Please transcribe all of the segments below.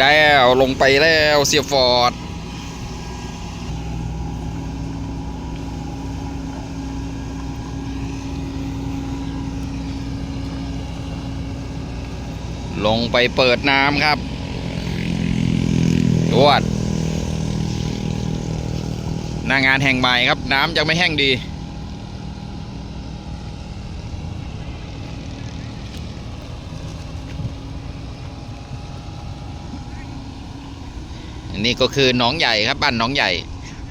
แล้วลงไปแล้วเสียฟอร์ดลงไปเปิดน้ำครับตรวดหน้างานแห่งใหม่ครับ น้ำยังไม่แห้งดี นนี้ก็คือหนองใหญ่ครับบ้านหนองใหญ่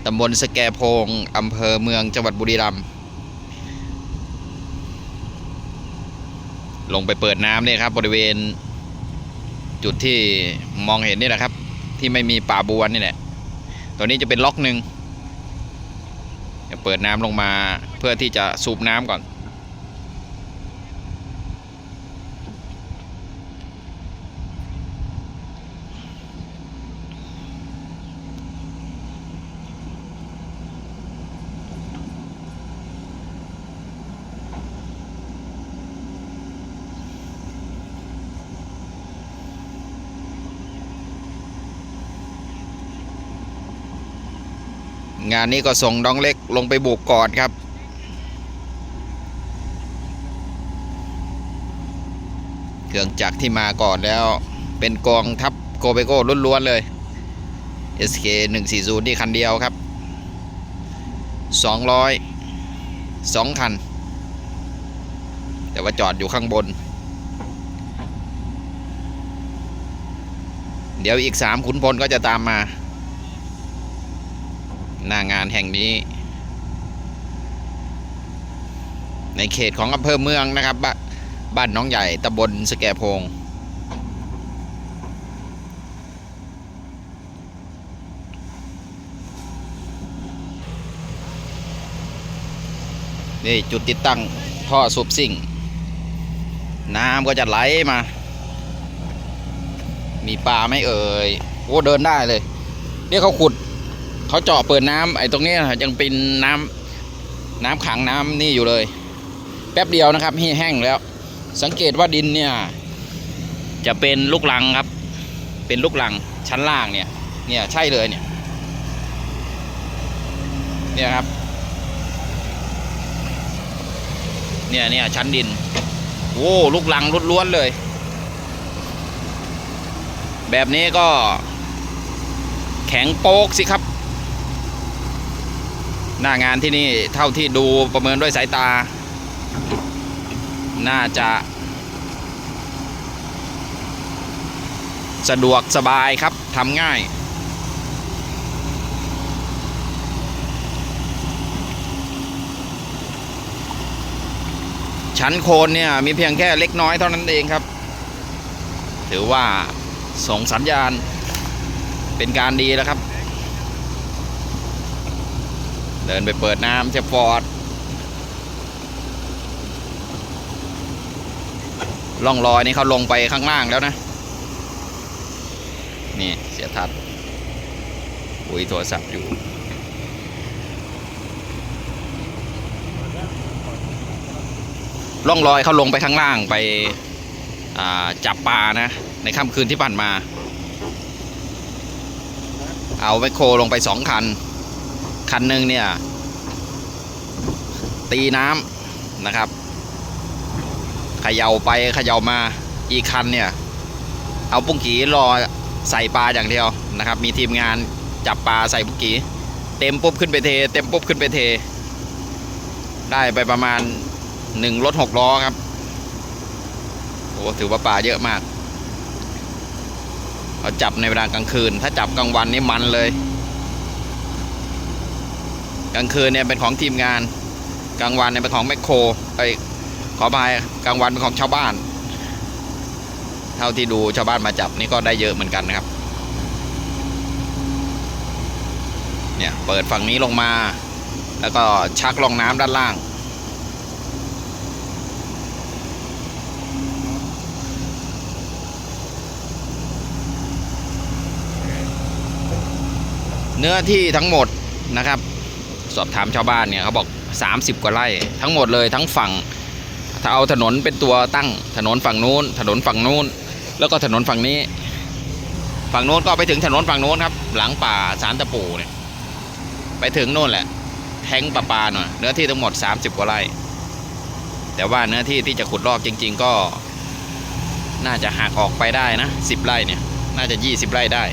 ตำบลสแกโพงอำเภอเมืองจังหวัดบุรีรัมย์ลงไปเปิดน้ำเนี่ยครับบริเวณ จุดที่มองเห็นนี่แหละครับ ที่ไม่มีป่าบัวนี่แหละตัวนี้จะเป็นล็อกหนึ่งจะเปิดน้ำลงมาเพื่อที่จะสูบน้ำก่อน งานนี้ก็ส่งน้องเล็กลงไปบุกก่อนครับ เครื่องจักรที่มาก่อนแล้วเป็นกองทัพโกเบโก้ล้วนๆเลย SK 140นี่คันเดียวครับ 200 2 คัน แต่ว่าจอดอยู่ข้างบน เดี๋ยวอีก 3 ขุนพลก็จะตามมา หน้างานแห่งนี้ ในเขตของอำเภอเมืองนะครับบบ้านน้องใหญ่ตำบลสแกโพงนี่จุดติดตั้งท่อสูบซิ่ง น้ำก็จะไหลมา มีปลาไม่เอ่ยโอ้เดินได้เลยนี่เขาขุด เขาเจาะเปิดน้ำไอ้ตรงนี้ยังเป็นน้ำน้ำขังน้ำนี่อยู่เลย แป๊บเดียวนะครับให้แห้งแล้ว สังเกตว่าดินเนี่ย จะเป็นลูกลังครับ เป็นลูกลังชั้นล่างเนี่ย เนี่ยใช่เลยเนี่ย เนี่ยครับ เนี่ยเนี่ยชั้นดินโอ้ลูกลังล้วนๆเลย แบบนี้ก็แข็งโป๊กสิครับ หน้างานที่นี่เท่าที่ดูประเมินด้วยสายตา น่าจะ สะดวกสบายครับทำง่าย ชั้นโคนเนี่ย มีเพียงแค่เล็กน้อยเท่านั้นเองครับ ถือว่าส่งสัญญาณเป็นการดีแล้วครับ เดินไปเปิดน้ำเชฟฟอร์ดล่องรอยนี่เขาลงไปข้างล่างแล้วนะ นี่เสียทัดคุยโทรศัพท์อยู่ ล่องรอยเขาลงไปข้างล่างไปจับปลานะ ในค่ำคืนที่ผ่านมา เอาแมคโครลงไปสองคัน คันหนึ่งเนี่ย ตีน้ำนะครับเขย่าไปเขย่ามาอีกคันเนี่ย เอาปุ้งกีรอใส่ปลาอย่างเดียวนะครับ มีทีมงานจับปลาใส่ปุ้งกีเต็มปุ๊บขึ้นไปเท เต็มปุ๊บขึ้นไปเท ได้ไปประมาณหนึ่งรถหกล้อครับโอ้ถือว่าปลาเยอะมากเขาจับในเวลากลางคืน ถ้าจับกลางวันนี่มันเลย กลางคืนเนี่ยเป็นของทีมงาน กลางวันเนี่ยเป็นของแมคโครไอ้ยขออภัยกลางวันเป็นของชาวบ้าน เท่าที่ดูชาวบ้านมาจับนี่ก็ได้เยอะเหมือนกันนะครับ เนี่ยเปิดฝั่งนี้ลงมา แล้วก็ชักลงน้ำด้านล่างเนื้อที่ทั้งหมดนะครับ สอบถามชาวบ้านเนี่ยเขาบอก 30 กว่าไร่ทั้งหมดเลยทั้งฝั่ง ถ้าเอาถนนเป็นตัวตั้งถนนฝั่งนู้น ถนนฝั่งนู้น แล้วก็ถนนฝั่งนี้ ฝั่งโน้นก็ไปถึงถนนฝั่งโน้นครับ หลังป่าสารตะปูเนี่ยไปถึงโน่นแหละ แทงประปาหน่อยเนื้อที่ทั้งหมด 30 กว่าไร่ แต่ว่าเนื้อที่ที่จะขุดลอกจริง ๆ ก็ น่าจะหักออกไปได้นะ10ไร่เนี่ยน่าจะ 20 ไร่ได้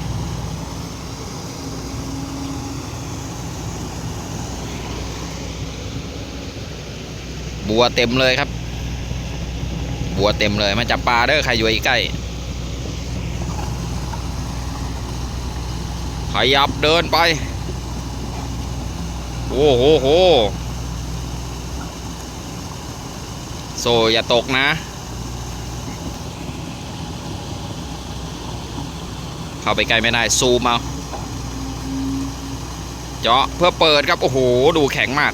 บัวเต็มเลยครับ บัวเต็มเลยมาจับปลาเด้อใครอยู่ใกล้ขยับเดินไป โอ้โหโหโซอย่าตกนะ เข้าไปใกล้ไม่ได้ ซูมเอา เจาะเพื่อเปิดครับ โอ้โห ดูแข็งมาก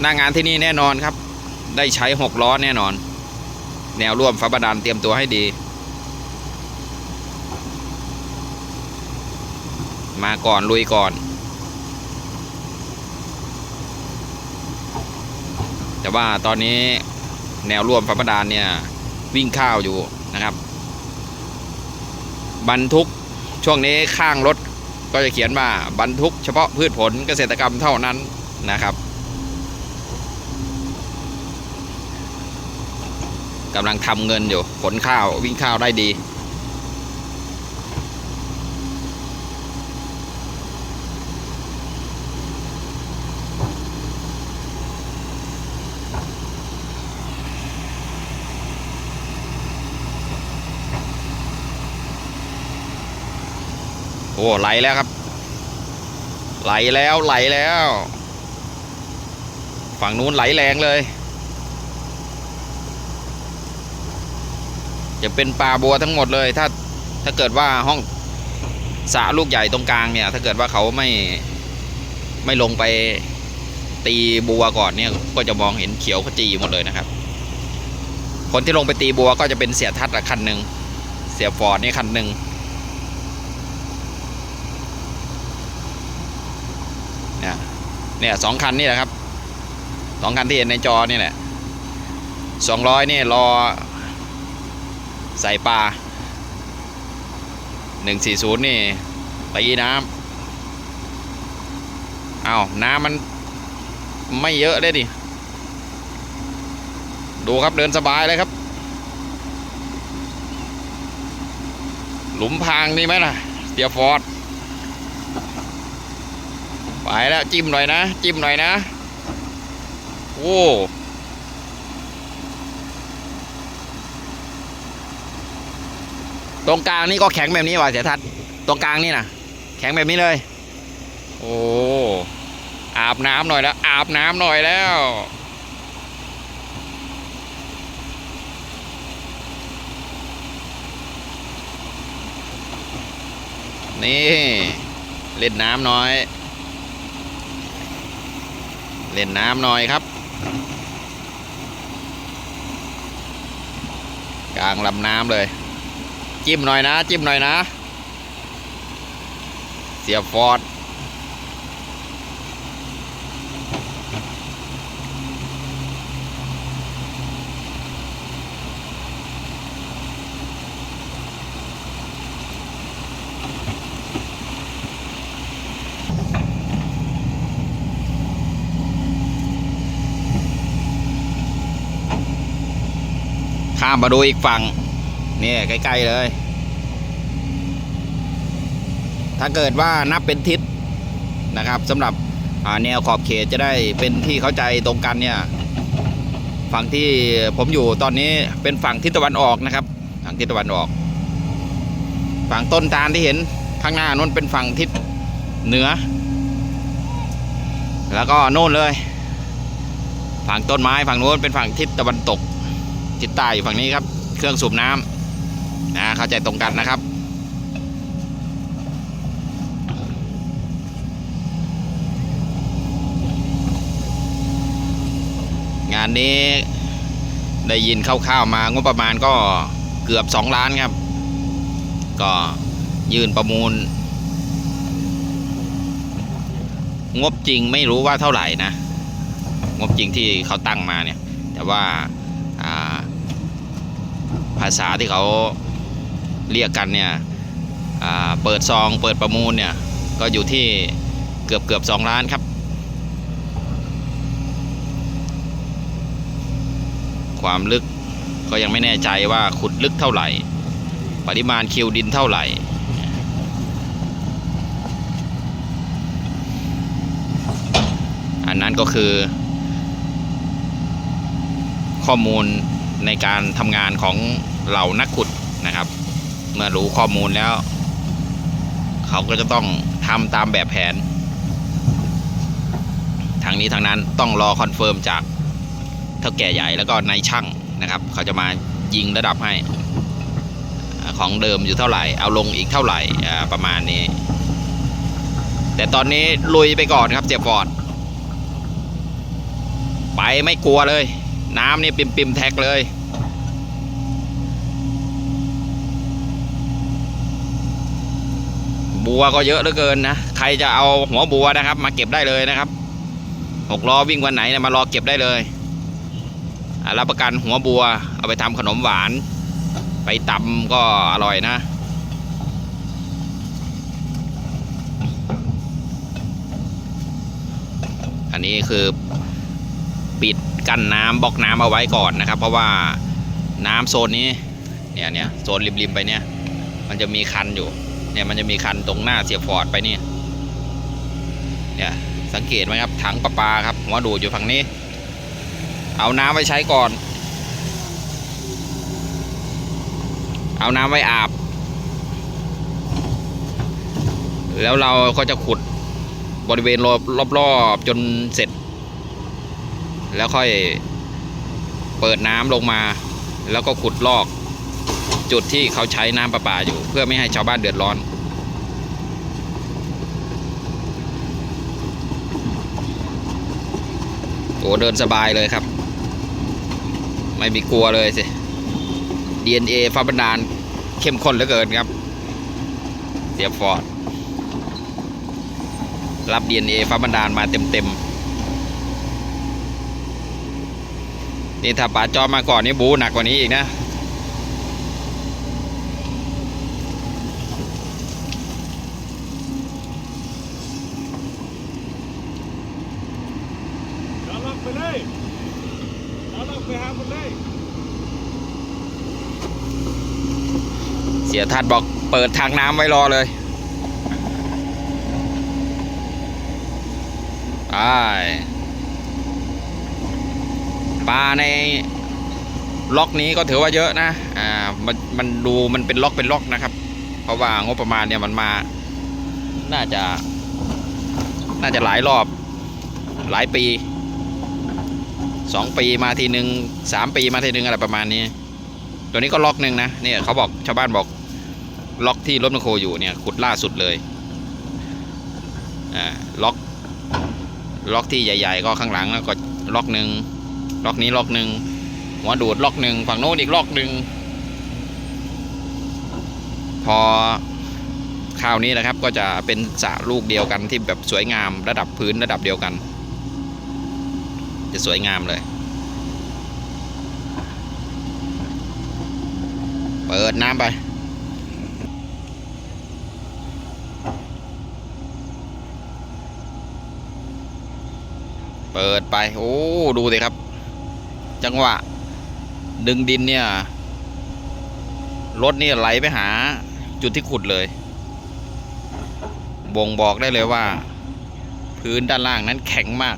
หน้างานที่นี่แน่นอนครับ ได้ใช้หกล้อแน่นอน แนวร่วมฟ้าบาดาลเตรียมตัวให้ดี มาก่อนลุยก่อน แต่ว่าตอนนี้แนวร่วมฟ้าบาดาลเนี่ย วิ่งข้าวอยู่นะครับ บรรทุกช่วงนี้ข้างรถก็จะเขียนว่าบรรทุกเฉพาะพืชผลเกษตรกรรมเท่านั้นนะครับ กำลังทำเงินอยู่ขนข้าววิ่งข้าวได้ดี โอ้ไหลแล้วครับ ไหลแล้วไหลแล้ว ฝั่งนู้นไหลแรงเลย จะเป็นปลาบัวทั้งหมดเลย ถ้าถ้าเกิดว่าห้องสระลูกใหญ่ตรงกลางเนี่ย ถ้าเกิดว่าเขาไม่ไม่ลงไปตีบัวก่อนเนี่ยก็จะมองเห็นเขียวขจีหมดเลยนะครับ คนที่ลงไปตีบัวก็จะเป็นเสียทัศน์อะคันหนึ่งเสียฟอร์ดนี่คันหนึ่งเนี่ยเนี่ยสองคันนี่แหละครับสองคันที่เห็นในจอนี่แหละสองร้อยนี่รอ ใส่ปลาหนึ่งสี่ศูนย์นี่ตีน้ำเอาน้ำมันไม่เยอะเลยดิ ดูครับเดินสบายเลยครับ หลุมพรางนี่ไหมล่ะเตียฟอร์ดไปแล้วจิ้มหน่อยนะ จิ้มหน่อยนะ โอ้ ตรงกลางนี่ก็แข็งแบบนี้ว่ะเสียทัศน์ตรงกลางนี่นะแข็งแบบนี้เลย โอ้อาบน้ำหน่อยแล้ว อาบน้ำหน่อยแล้ว นี่ เล่นน้ำน่อย เล่นน้ำหน่อยครับ กลางลำน้ำเลย จิ้มหน่อยนะ จิ้มหน่อยนะ เสียฟอร์ดข้ามมาดูอีกฝั่ง นี่ใกล้ๆเลย ถ้าเกิดว่านับเป็นทิศนะครับสำหรับแนวขอบเขตจะได้เป็นที่เข้าใจตรงกันเนี่ยฝั่งที่ผมอยู่ตอนนี้เป็นฝั่งทิศตะวันออกนะครับฝั่งทิศตะวันออก ฝั่งต้นตาลที่เห็นข้างหน้านู้นเป็นฝั่งทิศเหนือ แล้วก็โน่นเลย ฝั่งต้นไม้ฝั่งนู้นเป็นฝั่งทิศตะวันตกทิศใต้อยู่ฝั่งนี้ครับ เครื่องสูบน้ำ นะเข้าใจตรงกันนะครับ งานนี้ได้ยินคร่าวๆมางบประมาณก็เกือบสองล้านครับ ก็ยื่นประมูล งบจริงไม่รู้ว่าเท่าไหร่นะ งบจริงที่เขาตั้งมาเนี่ย แต่ว่าอ่าภาษาที่เขา เรียกกันเนี่ยเปิดซองเปิดประมูลเนี่ยก็อยู่ที่เกือบเกือบสองล้านครับ ความลึกก็ยังไม่แน่ใจว่าขุดลึกเท่าไหร่ ปริมาณคิวดินเท่าไหร่ อันนั้นก็คือ ข้อมูลในการทำงานของเหล่านักขุดนะครับ เมื่อรู้ข้อมูลแล้ว เขาก็จะต้องทำตามแบบแผน ทางนี้ทางนั้นต้องรอคอนเฟิร์มจากเท่าแก่ใหญ่แล้วก็นายช่างนะครับ เขาจะมายิงระดับให้ ของเดิมอยู่เท่าไหร่ เอาลงอีกเท่าไหร่ประมาณนี้ แต่ตอนนี้ลุยไปก่อนครับเสียฟอร์ดไปไม่กลัวเลย น้ำนี่ปิมปิมๆแท็กเลย บัวก็เยอะเหลือเกินนะ ใครจะเอาหัวบัวนะครับ มาเก็บได้เลยนะครับหกล้อวิ่งวันไหนนะมารอเก็บได้เลยรับประกันหัวบัว เอาไปทำขนมหวาน ไปตำก็อร่อยนะอันนี้คือปิดกั้นน้ำบล็อกน้ำเอาไว้ก่อนนะครับ เพราะว่าน้ำโซนนี้เนี่ยเนี่ยโซนริมๆไปเนี่ย มันจะมีคันอยู่ เนี่ยมันจะมีคันตรงหน้าเสียฟอร์ดไปนี่เนี่ยสังเกตไหมครับถังประปาครับหัวดูดอยู่ฝั่งนี้ เอาน้ำไว้ใช้ก่อน เอาน้ำไว้อาบ แล้วเราก็จะขุดบริเวณรอบรอบๆจนเสร็จ แล้วค่อยเปิดน้ำลงมา แล้วก็ขุดลอก จุดที่เขาใช้น้ำประปาอยู่ เพื่อไม่ให้ชาวบ้านเดือดร้อนโอ้เดินสบายเลยครับ ไม่มีกลัวเลยสิ DNA ฟ้าบันดาลเข้มข้นเหลือเกินครับเสียฟอร์ดรับ DNA ฟ้าบันดาลมาเต็มๆนี่ถ้าป๋าจอมมาก่อนนี่บูหนักกว่านี้อีกนะ เราลอกไปเลยเราลอกไปหามันเลย เสียทัดบอกเปิดทางน้ำไว้รอเลยไปปลาในล็อกนี้ก็ถือว่าเยอะนะ อ่า มันมันดูมันเป็นล็อกเป็นล็อกนะครับ เพราะว่างบประมาณเนี่ยมันมา น่าจะ น่าจะหลายรอบ หลายปีสองปีมาทีหนึ่งสามปีมาทีหนึ่งอะไรประมาณนี้ ตัวนี้ก็ล็อกหนึ่งนะ เนี่ยเขาบอกชาวบ้านบอก ล็อกที่รถแมคโคอยู่เนี่ยขุดล่าสุดเลยอ่าล็อกล็อกที่ใหญ่ ๆ ก็ข้างหลังแล้วก็ล็อกหนึ่งล็อกนี้ล็อกหนึ่งหัวดูดล็อกหนึ่งฝั่งโน้นอีกล็อกหนึ่งพอคราวนี้นะครับก็จะเป็นสระลูกเดียวกันที่แบบสวยงามระดับพื้นระดับเดียวกัน จะสวยงามเลย เปิดน้ำไป เปิดไป โอ้ ดูสิครับ จังหวะ ดึงดินเนี่ย รถนี่ไหลไปหา จุดที่ขุดเลย บ่งบอกได้เลยว่า พื้นด้านล่างนั้นแข็งมาก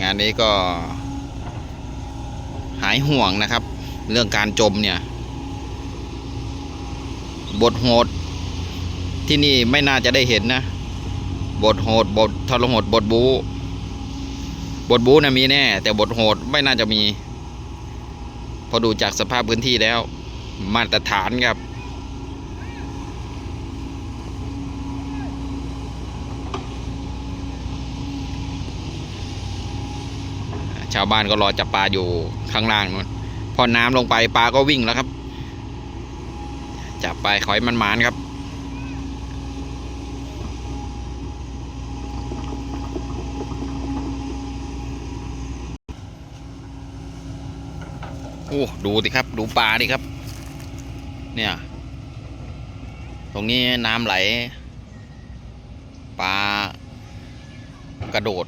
งานนี้ก็ หายห่วงนะครับ เรื่องการจมเนี่ย บทโหดที่นี่ไม่น่าจะได้เห็นนะ บทโหดบททรหดบทบูบทบูนะมีแน่ แต่บทโหดไม่น่าจะมี พอดูจากสภาพพื้นที่แล้ว มาตรฐานครับชาวบ้านก็รอจับปลาอยู่ข้างล่างนู้นพอน้ำลงไปปลาก็วิ่งแล้วครับ จับไปขอยมันหมานครับ โอ้ดูสิครับ ดูปลาดิครับ เนี่ย ตรงนี้น้ำไหลปลากระโดด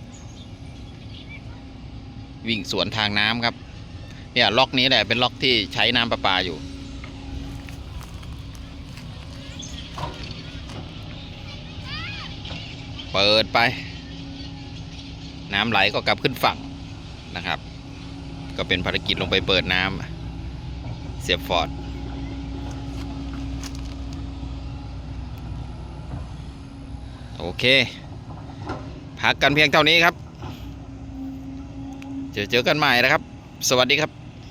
วิ่งสวนทางน้ำครับ เนี่ยล็อกนี้แหละเป็นล็อกที่ใช้น้ำประปาอยู่เปิดไป น้ำไหลก็กลับขึ้นฝั่งนะครับ ก็เป็นภารกิจลงไปเปิดน้ำเสียบฟอร์ดโอเค พักกันเพียงเท่านี้ครับ เจอเจอกันใหม่นะครับ สวัสดีครับ